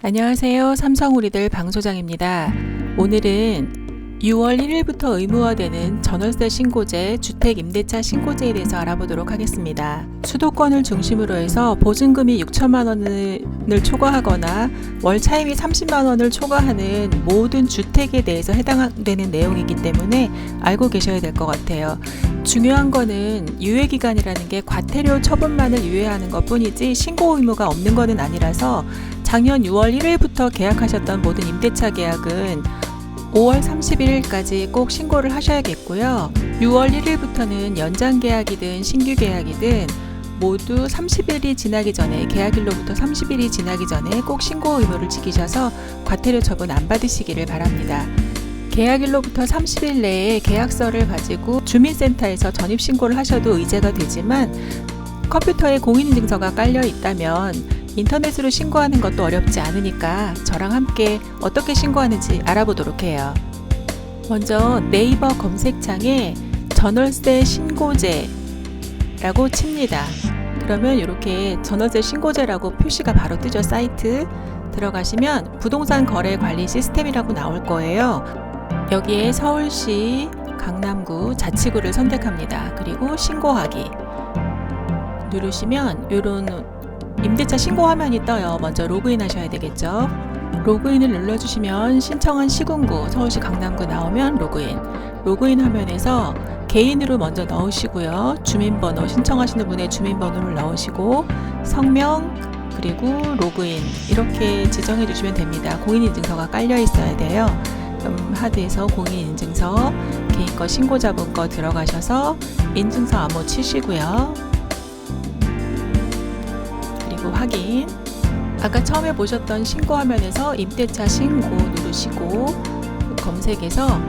안녕하세요. 삼성우리들 방소장입니다. 오늘은 6월 1일부터 의무화되는 전월세 신고제, 주택 임대차 신고제에 대해서 알아보도록 하겠습니다. 수도권을 중심으로 해서 보증금이 6천만 원을 초과하거나 월 차임이 30만 원을 초과하는 모든 주택에 대해서 해당되는 내용이기 때문에 알고 계셔야 될 것 같아요. 중요한 거는 유예 기간이라는 게 과태료 처분만을 유예하는 것뿐이지 신고 의무가 없는 것은 아니라서 작년 6월 1일부터 계약하셨던 모든 임대차 계약은 5월 31일까지 꼭 신고를 하셔야겠고요. 6월 1일부터는 연장 계약이든 신규 계약이든 모두 30일이 지나기 전에 계약일로부터 30일이 지나기 전에 꼭 신고 의무를 지키셔서 과태료 처분 안 받으시기를 바랍니다. 계약일로부터 30일 내에 계약서를 가지고 주민센터에서 전입 신고를 하셔도 의제가 되지만 컴퓨터에 공인인증서가 깔려 있다면 인터넷으로 신고하는 것도 어렵지 않으니까 저랑 함께 어떻게 신고하는지 알아보도록 해요. 먼저 네이버 검색창에 전월세 신고제라고 칩니다. 그러면 이렇게 전월세 신고제라고 표시가 바로 뜨죠. 사이트 들어가시면 부동산 거래 관리 시스템이라고 나올 거예요. 여기에 서울시 강남구 자치구를 선택합니다. 그리고 신고하기 누르시면 이런 임대차 신고 화면이 떠요. 먼저 로그인 하셔야 되겠죠. 로그인을 눌러주시면 신청한 시군구 서울시 강남구 나오면 로그인. 로그인 화면에서 개인으로 먼저 넣으시고요. 주민번호 신청하시는 분의 주민번호를 넣으시고 성명 그리고 로그인 이렇게 지정해 주시면 됩니다. 공인인증서가 깔려 있어야 돼요. 그럼 하드에서 공인인증서 개인 거 신고자분 거 들어가셔서 인증서 암호 치시고요. 그리고 확인. 아까 처음에 보셨던 신고 화면에서 임대차 신고 누르시고 검색에서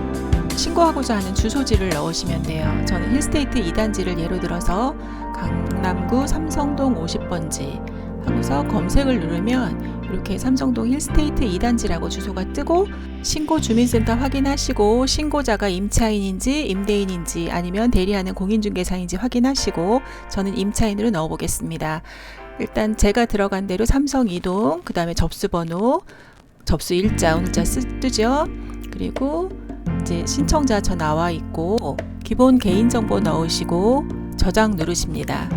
신고하고자 하는 주소지를 넣으시면 돼요. 저는 힐스테이트 2단지를 예로 들어서 강남구 삼성동 50번지 하고서 검색을 누르면 이렇게 삼성동 힐스테이트 2단지라고 주소가 뜨고 신고 주민센터 확인하시고 신고자가 임차인인지 임대인인지 아니면 대리하는 공인중개사인지 확인하시고 저는 임차인으로 넣어보겠습니다. 일단 제가 들어간 대로 삼성 이동, 그 다음에 접수 번호, 접수 일자, 오늘자 쓰죠. 그리고 이제 신청자 저 나와 있고 기본 개인정보 넣으시고 저장 누르십니다.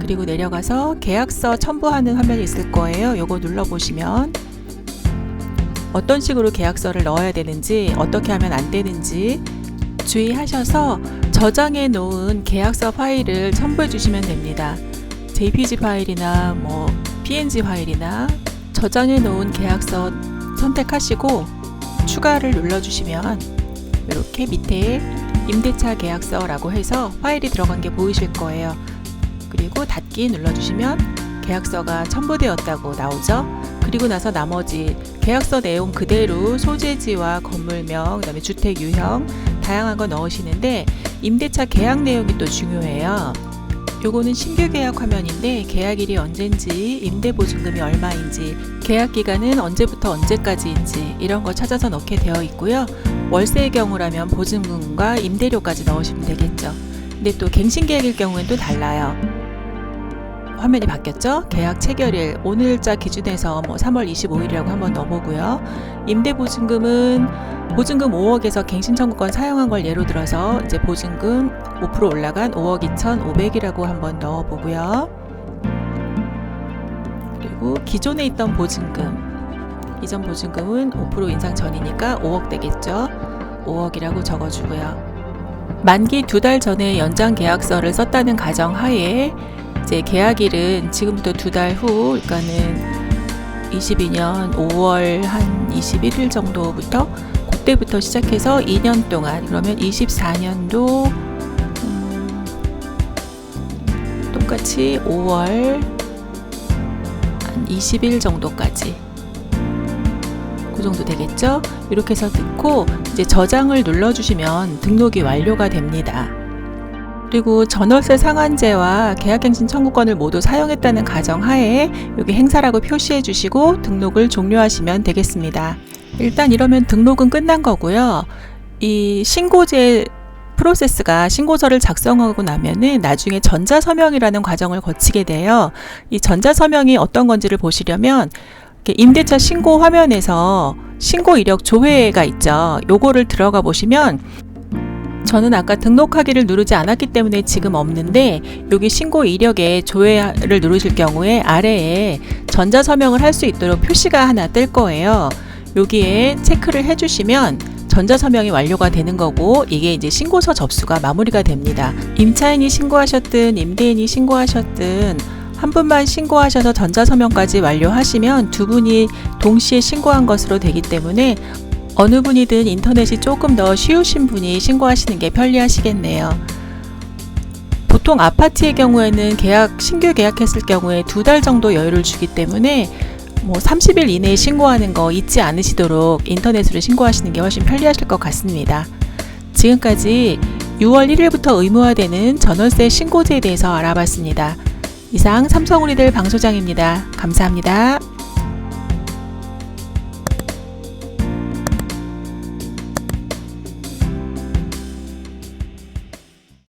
그리고 내려가서 계약서 첨부하는 화면이 있을 거예요. 요거 눌러보시면 어떤 식으로 계약서를 넣어야 되는지 어떻게 하면 안 되는지 주의하셔서 저장해 놓은 계약서 파일을 첨부해 주시면 됩니다. JPG 파일이나 뭐 PNG 파일이나 저장해 놓은 계약서 선택하시고 추가를 눌러주시면 이렇게 밑에 임대차 계약서라고 해서 파일이 들어간 게 보이실 거예요. 그리고 닫기 눌러주시면 계약서가 첨부되었다고 나오죠. 그리고 나서 나머지 계약서 내용 그대로 소재지와 건물명, 그다음에 주택 유형 다양한 거 넣으시는데 임대차 계약 내용이 또 중요해요. 요거는 신규 계약 화면인데 계약일이 언젠지, 임대 보증금이 얼마인지, 계약 기간은 언제부터 언제까지인지 이런 거 찾아서 넣게 되어 있고요. 월세의 경우라면 보증금과 임대료까지 넣으시면 되겠죠. 근데 또 갱신 계약일 경우엔 또 달라요. 화면이 바뀌었죠? 계약 체결일 오늘자 기준에서 뭐 3월 25일이라고 한번 넣어보고요. 임대보증금은 보증금 5억에서 갱신 청구권 사용한 걸 예로 들어서 이제 보증금 5% 올라간 5억 2,500이라고 한번 넣어보고요. 그리고 기존에 있던 보증금 이전 보증금은 5% 인상 전이니까 5억 되겠죠. 5억이라고 적어주고요. 만기 두 달 전에 연장 계약서를 썼다는 가정 하에 이제 계약일은 지금부터 두 달 후, 그러니까는 22년 5월 한 21일 정도부터 그때부터 시작해서 2년 동안 그러면 24년도 음, 똑같이 5월 한 20일 정도까지 그 정도 되겠죠? 이렇게 해서 넣고 이제 저장을 눌러주시면 등록이 완료가 됩니다. 그리고 전월세 상한제와 계약갱신 청구권을 모두 사용했다는 가정하에 여기 행사라고 표시해 주시고 등록을 종료하시면 되겠습니다. 일단 이러면 등록은 끝난 거고요. 이 신고제 프로세스가 신고서를 작성하고 나면은 나중에 전자서명이라는 과정을 거치게 돼요. 이 전자서명이 어떤 건지를 보시려면 임대차 신고 화면에서 신고 이력 조회가 있죠. 요거를 들어가 보시면 저는 아까 등록하기를 누르지 않았기 때문에 지금 없는데 여기 신고 이력에 조회를 누르실 경우에 아래에 전자 서명을 할 수 있도록 표시가 하나 뜰 거예요. 여기에 체크를 해주시면 전자 서명이 완료가 되는 거고 이게 이제 신고서 접수가 마무리가 됩니다. 임차인이 신고하셨든 임대인이 신고하셨든 한 분만 신고하셔서 전자 서명까지 완료하시면 두 분이 동시에 신고한 것으로 되기 때문에 어느 분이든 인터넷이 조금 더 쉬우신 분이 신고하시는 게 편리하시겠네요. 보통 아파트의 경우에는 계약 신규 계약했을 경우에 두 달 정도 여유를 주기 때문에 뭐 30일 이내에 신고하는 거 잊지 않으시도록 인터넷으로 신고하시는 게 훨씬 편리하실 것 같습니다. 지금까지 6월 1일부터 의무화되는 전월세 신고제에 대해서 알아봤습니다. 이상 삼성우리들 방소장입니다. 감사합니다.